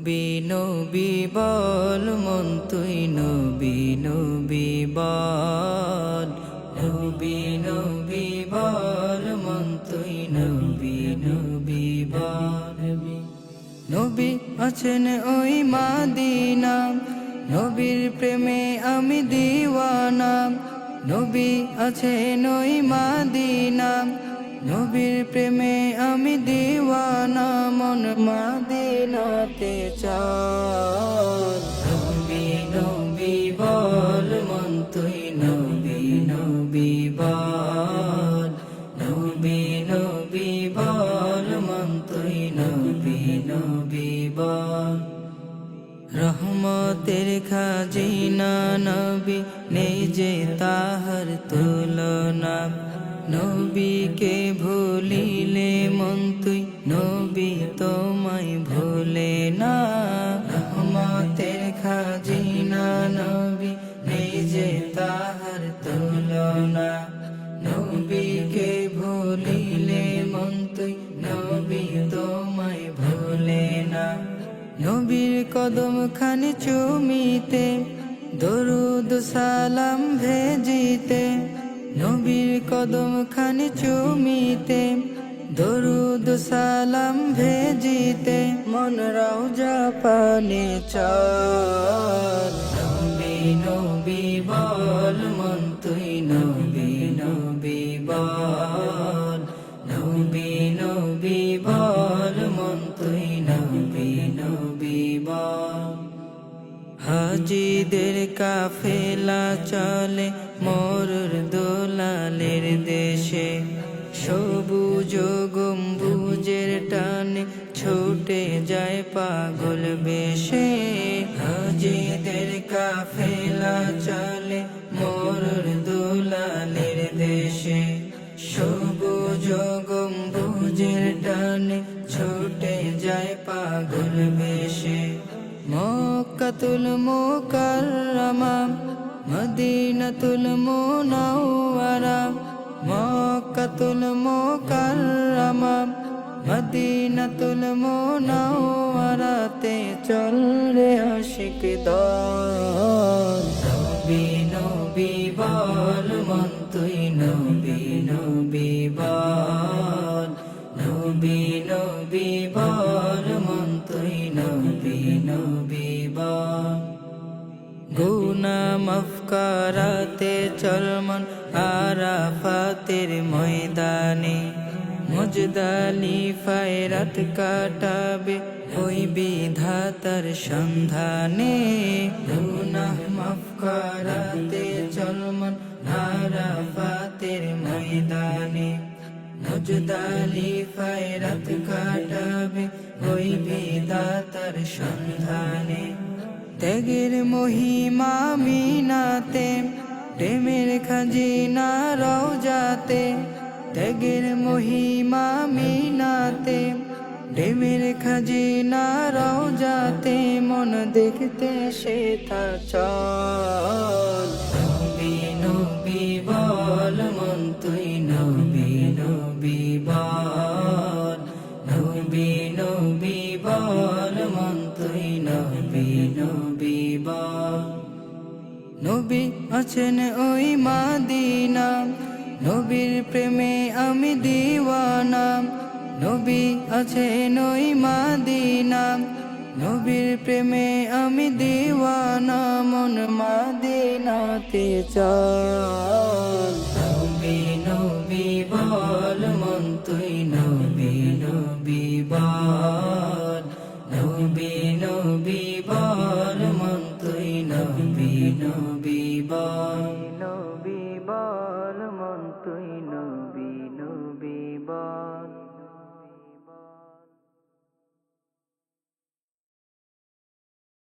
নবী নবী বল, মন তুই নবী নবী বল। নবী নবী বল, মন তুই নবী নবী নবী আছেন ওই মাদিনা, নবীর প্রেমে আমি দিওয়ানা। নবী আছেন ওই মাদিনা নবীর প্রেমে আমি দিওয়ানা, মন মাদিনাতে চাল। নবী নবী বল, মন তুই নবী নবী বল। নবী নবী বল, মন তুই নবী নবী বল। রহমতের খাজিনা নবী নেই তাহার তুলনা নবীকে ভুলিলে মন তুই নবী তোমায় ভুলে না। রহমতের খাজিনা নবী যে তাহার তুলনা। নবীকে ভুলিলে মন তুই নবী তোমায় ভুলে না। নবীর কদম খানি চুমিতে, দরুদ সালাম ভেজিতে নবীর কদম খানি চুমিতে, দরুদ সালাম ভেজিতে, মন রাউজা পানে চল। নবী নবী বল, মন তুই নবী নবী বল। নবী নবী বল, মন তুই নবী নবী বল। হাজিদের কাফেলা চলে মোরর দোলালের দেশে। সবুজ গম্বুজের টানে ছুটে যায় পাগল বেশে। হাজিদের কাফেলা চলে মোরর দোলালের দেশে। সবুজ গম্বুজের টানে ছুটে যায় পাগল বেশে। মক্কাতুল মুকাররমা মদিনাতুল মুনাওয়ারা, মক্কাতুল মুকাররমা, মদিনাতুল মুনাওয়ারাতে চল রে আশিক দল। নবী নবী বল মন তুই নবী নবী বল। নবী নবী বল মন তুই নবী নবী গুনা মাফ করাতে চল মন আরাফাতের ময়দানে। মজদালি ফায়রাত কাটাবে ওই বিধাতার সন্ধানে। গুনাহ মাফ করাতে চল মন আরাফাতের ময়দানে। নজদালি ফায়রাত কাটাবে ওই বিধাতার সন্ধানে। ত্যাগের মহিমা মিনাতে, প্রেমের খাজিনা রওজাতে, ত্যাগের মহিমা মিনাতে, প্রেমের খাজিনা রওজাতে, মন দেখতে সেথা চল। নবী নবী বল, মন তুই নবী নবী বল। নবী নবী নবী আছেন ওই মাদিনা, নবীর প্রেমে আমি দিওয়ানা, নবী আছেন ওই মাদিনা, নবীর প্রেমে আমি দিওয়ানা, মন মাদিনাতে চল নবী নবী বল, মন তুই নবী নবী বল, নবী